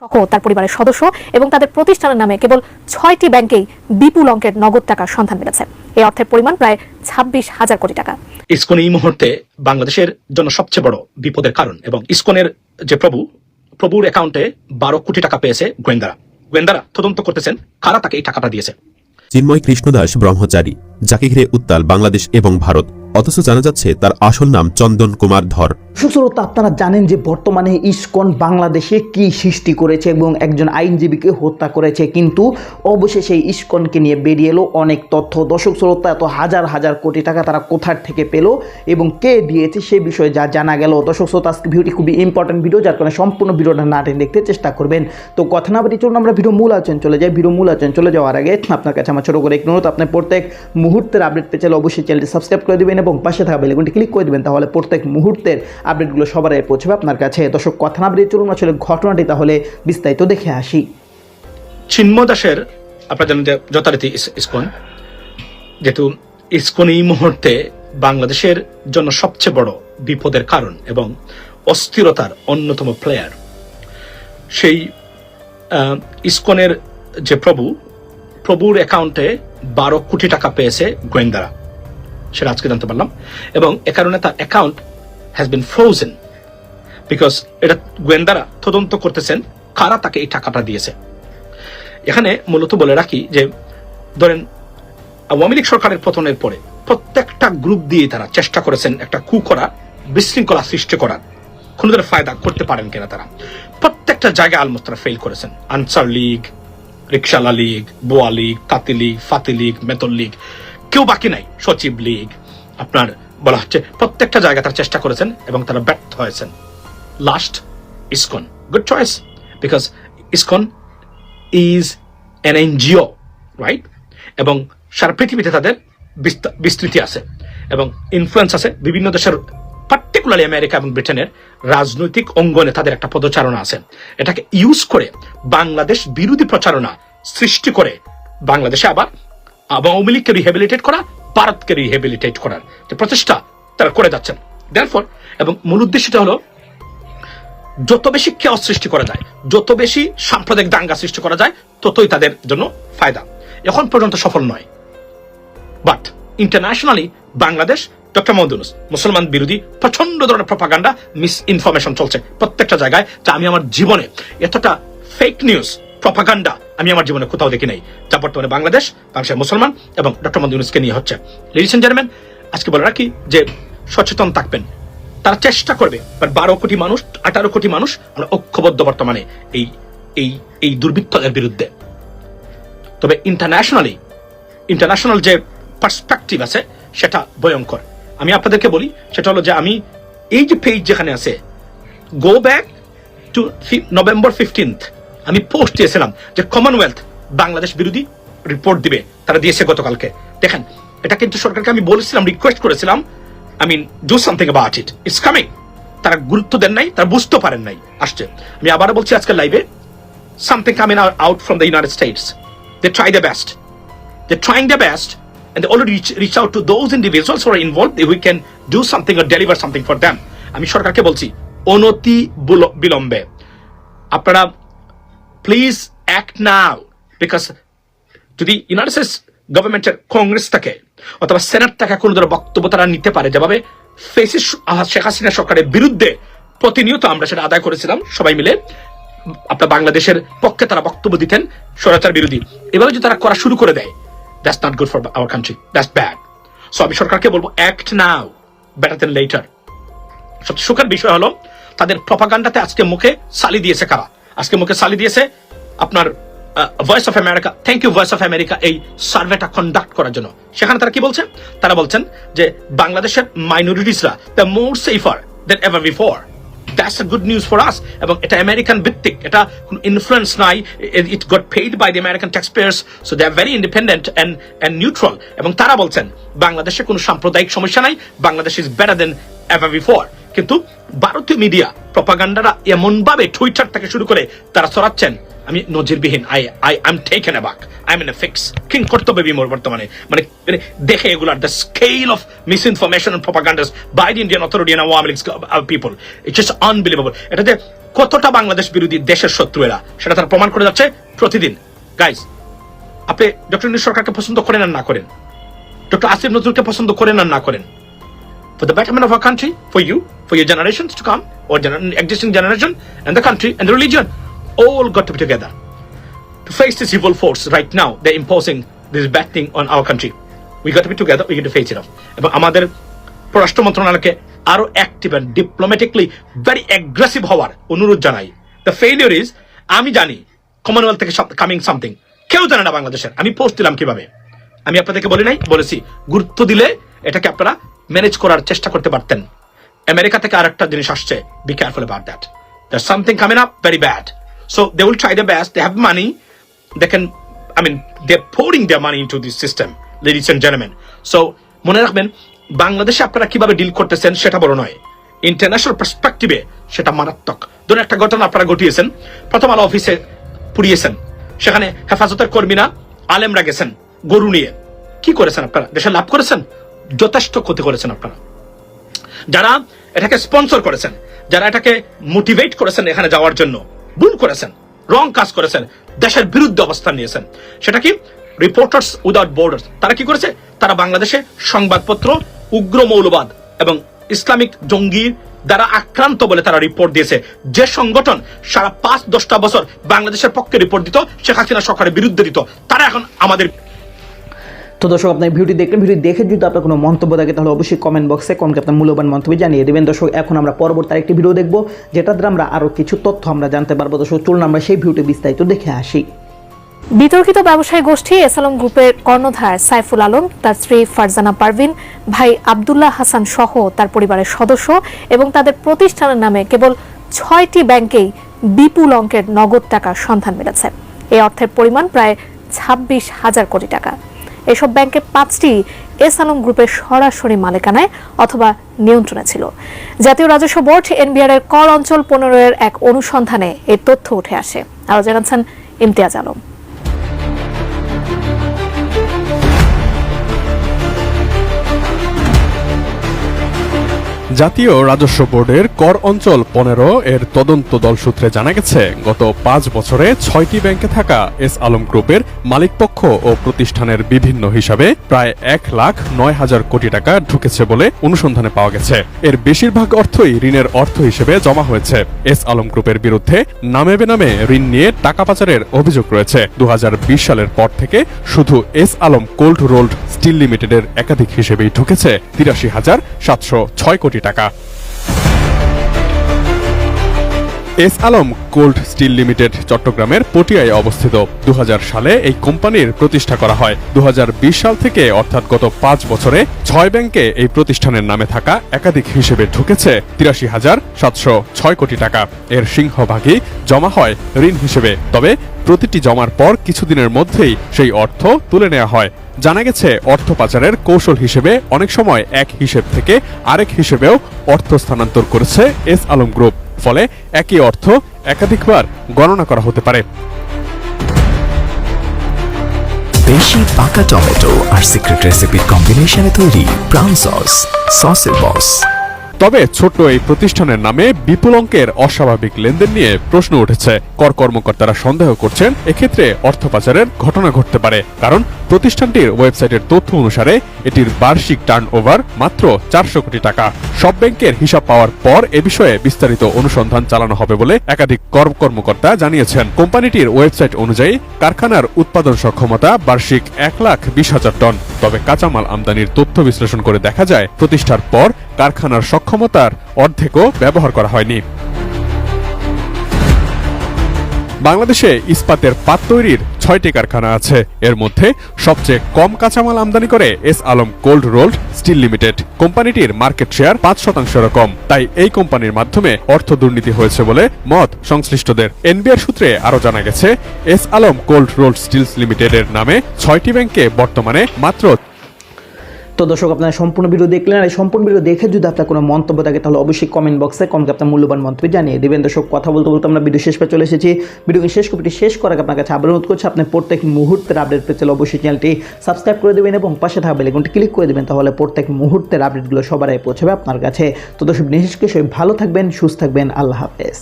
সহ তার পরিবারের সদস্য এবং তাদের প্রতিষ্ঠানের নামে কেবল ছয়টি ব্যাংকেই বিপুল অঙ্কের নগদ টাকার সন্ধান মিলেছে। এই অর্থের পরিমাণ প্রায় ছাব্বিশ হাজার কোটি টাকা। ইসকন এই মুহূর্তে বাংলাদেশের জন্য সবচেয়ে বড় বিপদের কারণ এবং ইসকনের যে প্রভু প্রভুর অ্যাকাউন্টে বারো কোটি টাকা পেয়েছে গোয়েন্দারা। গোয়েন্দারা তদন্ত করতেছেন কারা তাকে এই টাকাটা দিয়েছে। চিন্ময় কৃষ্ণদাস ব্রহ্মচারী যাকে ঘিরে উত্তাল বাংলাদেশ এবং ভারত। অথচ জানা যাচ্ছে তার আসল নাম চন্দন কুমার ধর। সুশ্রোতা আপনারা জানেন যে বর্তমানে ইসকন বাংলাদেশে কি সৃষ্টি করেছে এবং একজন আইনজীবীকে হত্যা করেছে, কিন্তু অবশেষে ইসকনকে নিয়ে বেরিয়ে এলো অনেক তথ্য। দর্শক শ্রোতা, এত হাজার হাজার কোটি টাকা তারা কোথার থেকে পেল এবং কে দিয়েছে সে বিষয়ে যা জানা গেল। দর্শক শ্রোতা, আজকে ভিডিওটি খুবই ইম্পর্টেন্ট ভিডিও যার কারণে সম্পূর্ণ ভিডিওটা না দেখতে চেষ্টা করবেন। তো কথা না বাড়ি চলুন, আমরা ভিডিও মূল আলোচনা চলে যাই। ভিডিও মূল আলোচনা চলে যাওয়ার আগে আপনার কাছে আমার ছোটো করে একটু অনুরোধ। আপনি প্রত্যেক মুহূর্তের আপডেট পেয়ে অবশ্যই চ্যানেলটি সাবস্ক্রাইব করে দেবেন এবং পাশে থাকা বেলেগুনটি ক্লিক করে দেবেন, তাহলে প্রত্যেক মুহূর্তের আপডেটগুলো সবার আগে পৌঁছবে আপনার কাছে। দর্শক, কথা না বেরিয়ে চলুন আসলে ঘটনাটি, তাহলে বিস্তারিত দেখে আসি। চিন্ময় দাসের আপনারা জানেন যে যথারীতি ইস- ইসকন। যেহেতু ইসকন এই মুহূর্তে বাংলাদেশের জন্য সবচেয়ে বড় বিপদের কারণ এবং অস্থিরতার অন্যতম প্লেয়ার সেই ইসকনের যে প্রভু, প্রভুর অ্যাকাউন্টে বারো কোটি টাকা পেয়েছে গোয়েন্দারা। সেটা আজকে জানতে পারলাম। এবং এ কারণে তার account has been frozen because এটা গোয়েন্দারা তদন্ত করতেছেন কারা তাকে এই টাকাটা দিয়েছে। এখানে মূলত বলে রাখি যে, ধরেন, আওয়ামী লীগ সরকারের পতনের পরে প্রত্যেকটা গ্রুপ দিয়ে তারা চেষ্টা করেছেন একটা কু করার বিশৃঙ্খলা সৃষ্টি করার। কোন ধরনের ফায়দা করতে পারেন কিনা তারা। প্রত্যেকটা জায়গায় অলমোস্ট তারা ফেল করেছেন। আনসার লীগ রিক্সালা লীগ, বোয়া লীগ, তাঁতি লীগ, ফাতি লীগ, মেতল লীগ। কেউ বাকি নাই। সচিব লীগ, আপনার বলা হচ্ছে, প্রত্যেকটা জায়গায় তারা চেষ্টা করেছেন এবং তারা ব্যর্থ হয়েছেন। Last ISKCON. Good choice because ISKCON is an NGO right এবং সারা পৃথিবীতে তাদের বিস্তৃতি আছে এবং ইনফ্লুয়েন্স আছে বিভিন্ন দেশের পার্টিকুলারলি আমেরিকা এবং ব্রিটেনের রাজনৈতিক অঙ্গনে তাদের একটা পদচারণা আছে। এটাকে ইউজ করে বাংলাদেশ বিরোধী প্রচারণা সৃষ্টি করে বাংলাদেশে আবার আওয়ামী লীগকে রিহেবিলিটেট করা, ভারতকে রিহেবিলিটেট করার যে প্রচেষ্টা তারা করে যাচ্ছেন। দেয়ারফর এবং মূল উদ্দেশ্যটা হলো, যত বেশি কেওয়াস সৃষ্টি করা যায়, যত বেশি সাম্প্রদায়িক দাঙ্গা সৃষ্টি করা যায়, ততই তাদের জন্য ফায়দা। এখন পর্যন্ত সফল নয়। বাট ইন্টারন্যাশনালি বাংলাদেশ ডক্টর মহদুনুস মুসলমান বিরোধী প্রচণ্ড ধরনের প্রপাগান্ডা মিস ইনফরমেশন চলছে প্রত্যেকটা জায়গায়, যা আমি আমার জীবনে এতটা ফেক নিউজ প্রপাগান্ডা। আমি আমার জীবনে কোথাও দেখি নাই। যা বর্তমানে বাংলাদেশ, বাংলাদেশের মুসলমান এবং ডক্টর মহদুনুসকে নিয়ে হচ্ছে। লেডিস এন্ড জেন্টলম্যান আজকে বলে রাখি যে সচেতন থাকবেন। তারা চেষ্টা করবে বাট বারো কোটি মানুষ, আঠারো কোটি মানুষ আমরা ঐক্যবদ্ধ বর্তমানে এই এই এই দুর্বৃত্তদের বিরুদ্ধে। তবে ইন্টারন্যাশনালি ইন্টারন্যাশনাল যে পার্সপেক্টিভ আছে, সেটা ভয়ঙ্কর। আমি আপনাদেরকে বলি, সেটা হলো যে আমি এই যে পেজ যেখানে আছে go back to November fifteenth আমি পোস্ট দিয়েছিলাম যে কমনওয়েলথ বাংলাদেশ বিরোধী রিপোর্ট দিবে, তারা দিয়েছে গতকালকে। দেখেন, এটা কিন্তু সরকারকে আমি বলেছিলাম রিকোয়েস্ট করেছিলাম I mean do something about it it's coming তারা গুরুত্ব দেন নাই, তারা বুঝতে পারেন নাই। আসছে। আমি আবার বলছি আজকের লাইভে something coming out from the United States they try the best they trying the best and already reach reach out to those individuals for involve we can do something R deliver something for them আমি সরকারকে বলছি, অনতি বিলম্বে। আপনারা please act now because যদি United States গভর্নমেন্টের Congress থেকে অথবা সেনেট থেকে কোনো ধরনের বক্তব্য তারা নিতে পারে। যেভাবে ফেসিস শেখ হাসিনা সরকারের বিরুদ্ধে প্রতিনিয়ত আমরা সেটা আদায় করেছিলাম। সবাই মিলে আপনার বাংলাদেশের পক্ষে তারা বক্তব্য দিতেন স্বৈরাচার বিরোধী। এভাবে যদি তারা করা শুরু করে দেয় that's not good for our country that's bad so আমি সরকারকে বলব act now better than later সবচেয়ে সুখের বিষয় হলো, তাদের প্রপাগান্ডাতে আজকে মুখে সালি দিয়েছে কারা? আজকে মুখে সালি দিয়েছে আপনার Voice of America thank you Voice of America এই সার্ভেটা কন্ডাক্ট করার জন্য। সেখানে তারা কি বলছেন? তারা বলছেন যে বাংলাদেশের মাইনরিটিসরা the more safer than ever before that's good news for us এবং এটা আমেরিকান ভিত্তিক, এটা কোনো ইনফ্লুয়েন্স নাই। It got paid by the American tax payers so they are very independent and and neutral এবং তারা বলছেন, বাংলাদেশে কোনো সাম্প্রদায়িক সমস্যা নাই, Bangladesh is better than ever before কিন্তু ভারতীয় মিডিয়া প্রপাগান্ডারা এমনভাবে টুইটার থেকে শুরু করে তারা ছড়াচ্ছেন আমি নজিরবিহীন। I I I am taken aback I am in a fix king কর্তব্য বিমোর বর্তমানে। মানে মানে দেখে এগুলার the scale of misinformation propagandas by the Indian authority and Awami League people it's just unbelievable এটাতে কতটা বাংলাদেশ বিরোধী দেশের শত্রু এরা সেটা তারা প্রমাণ করে যাচ্ছে প্রতিদিন। গাইজ আপনি ডক্টর ইউনুস সরকারকে পছন্দ করেন আর না করেন? ডক্টর আসিফ নজরুলকে পছন্দ করেন আর না করেন? For the betterment of our country, for you, for your generations to come, or gener- existing generation, and the country and the religion, all got to be together to face this evil force right now. They're imposing this bad thing on our country. We got to be together. We got to face it off. এবং আমাদের পররাষ্ট্র মন্ত্রণালয়কে আরও active and diplomatically very aggressive হওয়ার অনুরোধ জানাই the failure is আমি জানি কমনওয়েলথ থেকে কামিং সামথিং কেউ জানে না বাংলাদেশের আমি পোস্ট দিলাম কীভাবে আমি আপনাদেরকে বলি নাই বলেছি গুরুত্ব দিলে এটাকে আপনারা ম্যানেজ করার চেষ্টা করতে পারতেন। আমেরিকা থেকে আরেকটা জিনিস আসছে। Be careful about that there something coming up very bad so they will try the best they have money they can, i mean, they're pouring their money into this system, ladies and gentlemen. So, মনে রাখবেন, বাংলাদেশে আপনারা কীভাবে deal করতেছেন সেটা বড় নয়। International পার্সপেক্টিভে সেটা মারাত্মক। ধরুন একটা ঘটনা আপনারা ঘটিয়েছেন। প্রথম আলো অফিসে পুড়িয়েছেন। সেখানে হেফাজতের কর্মীরা আলেমরা গেছেন, গরু নিয়ে। কি করেছেন আপনারা? দেশে লাভ করেছেন? যথেষ্ট ক্ষতি করেছেন আপনারা। যারা এটাকে স্পন্সর করেছেন, যারা এটাকে মোটিভেট করেছেন এখানে যাওয়ার জন্য, ভুল করেছেন রং কাজ করেছেন, দেশের বিরুদ্ধে অবস্থান নিয়েছেন, সেটা কি? রিপোর্টার্স উইদাউট বর্ডার্স তারা কি করেছে? তারা বাংলাদেশে সংবাদপত্র, উগ্র মৌলবাদ এবং ইসলামিক জঙ্গির দ্বারা আক্রান্ত বলে তারা রিপোর্ট দিয়েছে। যে সংগঠন সারা পাঁচ দশটা বছর বাংলাদেশের পক্ষে রিপোর্ট দিত, শেখ হাসিনা সরকারের বিরুদ্ধে দিত, তারা এখন আমাদের তো দর্শক, আপনার ভিডিও দেখলেন ভিডিও দেখে যদি আপনার কোনো মন্তব্য থাকে, তাহলে অবশ্যই কমেন্ট বক্সে কমকে আপনার মূল্যবান মন্তব্য জানিয়ে দেবেন। দর্শক, এখন আমরা পরবর্তী আরেকটি ভিডিও দেখব, যেটা দ্বারা আমরা আরও কিছু তথ্য আমরা জানতে পারব। দর্শক, চলুন আমরা সেই ভিডিওটি বিস্তারিত দেখে আসি। বিতর্কিত ব্যবসায়ী গোষ্ঠী এসালম গ্রুপের কর্ণধার সাইফুল আলম, তার স্ত্রী ফারজানা পারভিন, ভাই আবদুল্লাহ হাসান সহ তার পরিবারের সদস্য এবং তাদের প্রতিষ্ঠানের নামে কেবল ছয়টি ব্যাংকেই বিপুল অঙ্কের নগদ টাকার সন্ধান মিলেছে। এই অর্থের পরিমাণ প্রায় ছাব্বিশ হাজার কোটি টাকা। এসব ব্যাংকের পাঁচটি এস আলম গ্রুপের সরাসরি মালিকানায় অথবা নিয়ন্ত্রণে ছিল। জাতীয় রাজস্ব বোর্ড এনবিআর এর কর অঞ্চল পনেরো এর এক অনুসন্ধানে এই তথ্য উঠে আসে। আরও জানাচ্ছেন ইমতিয়াজ আলম। জাতীয় রাজস্ব বোর্ডের কর অঞ্চল পনেরো এর তদন্ত দল সূত্রে জানা গেছে, গত পাঁচ বছরে ছয়টি ব্যাংকে থাকা এস আলম গ্রুপের মালিকপক্ষ ও প্রতিষ্ঠানের বিভিন্ন হিসাবে প্রায় এক লাখ নয় হাজার কোটি টাকা ঢুকেছে বলে অনুসন্ধানে পাওয়া গেছে। এর বেশিরভাগ অর্থই ঋণের অর্থ হিসেবে জমা হয়েছে। এস আলম গ্রুপের বিরুদ্ধে নামে বেনামে ঋণ নিয়ে টাকা পাচারের অভিযোগ রয়েছে। দু হাজার বিশ সালের পর থেকে শুধু S Alam cold rolled steel লিমিটেডের একাধিক হিসেবেই ঢুকেছে। তিরাশি হাজার সাতশো ছয় কোটি টাকা। S Alam cold steel limited, চট্টগ্রামের পটিয়ায় অবস্থিত। দু সালে এই কোম্পানির প্রতিষ্ঠা করা হয়। দু হাজার বিশ সাল থেকে অর্থাৎ গত পাঁচ বছরে ছয় ব্যাংকে এই প্রতিষ্ঠানের নামে থাকা একাধিক হিসেবে ঢুকেছে তিরাশি হাজার সাতশো ছয় কোটি টাকা। এর সিংহভাগই জমা হয় ঋণ হিসেবে। তবে প্রতিটি জমার পর কিছুদিনের মধ্যেই সেই অর্থ তুলে নেওয়া হয়। জানা গেছে, অর্থ পাচারের কৌশল হিসেবে অনেক সময় এক হিসেব থেকে আরেক হিসেবেও অর্থ স্থানান্তর করেছে এস আলম গ্রুপ। ফলে একই অর্থ একাধিকবার গণনা করা হতে পারে। দেশি পাকা টমেটো আর সিক্রেট রেসিপির কম্বিনেশনে তৈরি ব্রাউন সস, সসের বস। তবে ছোট এই প্রতিষ্ঠানের নামে বিপুল অঙ্কের অস্বাভাবিক লেনদেন নিয়ে প্রশ্ন উঠেছে। কর কর্মকর্তারা সন্দেহ করছেন, এক্ষেত্রে অর্থ পাচারের ঘটনা ঘটতে পারে। কারণ প্রতিষ্ঠানটির ওয়েবসাইটের তথ্য অনুসারে, এটির বার্ষিক টার্ন ওভার মাত্র চারশো কোটি টাকা। সব ব্যাংকের হিসাব পাওয়ার পর এ বিষয়ে বিস্তারিত অনুসন্ধান চালানো হবে বলে একাধিক কর কর্মকর্তা জানিয়েছেন। কোম্পানিটির ওয়েবসাইট অনুযায়ী, কারখানার উৎপাদন সক্ষমতা বার্ষিক এক লাখ বিশ হাজার টন। তবে কাঁচামাল আমদানির তথ্য বিশ্লেষণ করে দেখা যায়, প্রতিষ্ঠার পর কারখানার সক্ষমতার অর্ধেকও ব্যবহার করা হয়নি। বাংলাদেশে ইস্পাতের পাত তৈরির ছয়টি কারখানা আছে। এর মধ্যে সবচেয়ে কম কাঁচামাল আমদানি করে S Alam cold rolled steel limited. কোম্পানিটির মার্কেট শেয়ার পাঁচ শতাংশের কম। তাই এই কোম্পানির মাধ্যমে অর্থ দুর্নীতি হয়েছে বলে মত সংশ্লিষ্টদের। এনবিআর সূত্রে আরও জানা গেছে, S Alam cold rolled steels লিমিটেডের নামে ছয়টি ব্যাংকে বর্তমানে মাত্র তো দর্শক, আপনারা সম্পূর্ণ ভিডিও দেখলেন আর এই সম্পূর্ণ ভিডিও দেখে যদি আপনার কোনো মন্তব্য থাকে, তাহলে অবশ্যই কমেন্ট বক্সে কমেন্ট আপনার মূল্যবান মন্তব্য জানিয়ে দেবেন। দর্শক, কথা বলতে বলতে আমরা ভিডিও শেষ পে চলে এসেছি। ভিডিওকে শেষ কপিটি শেষ করার আপনার কাছে আবার অনুরোধ করছি, আপনি প্রত্যেক মুহূর্তের আপডেট পেতে অবশ্যই চ্যানেলটি সাবস্ক্রাইব করে দেবেন এবং পাশে থাকা বেলেগুনটি ক্লিক করে দেবেন, তাহলে প্রত্যেক মুহূর্তের আপডেটগুলো সবার আগে পৌঁছাবে আপনার কাছে। তো দর্শক বিশেষ করে সবাই ভালো থাকবেন, সুস্থ থাকবেন, আল্লাহ হাফেজ।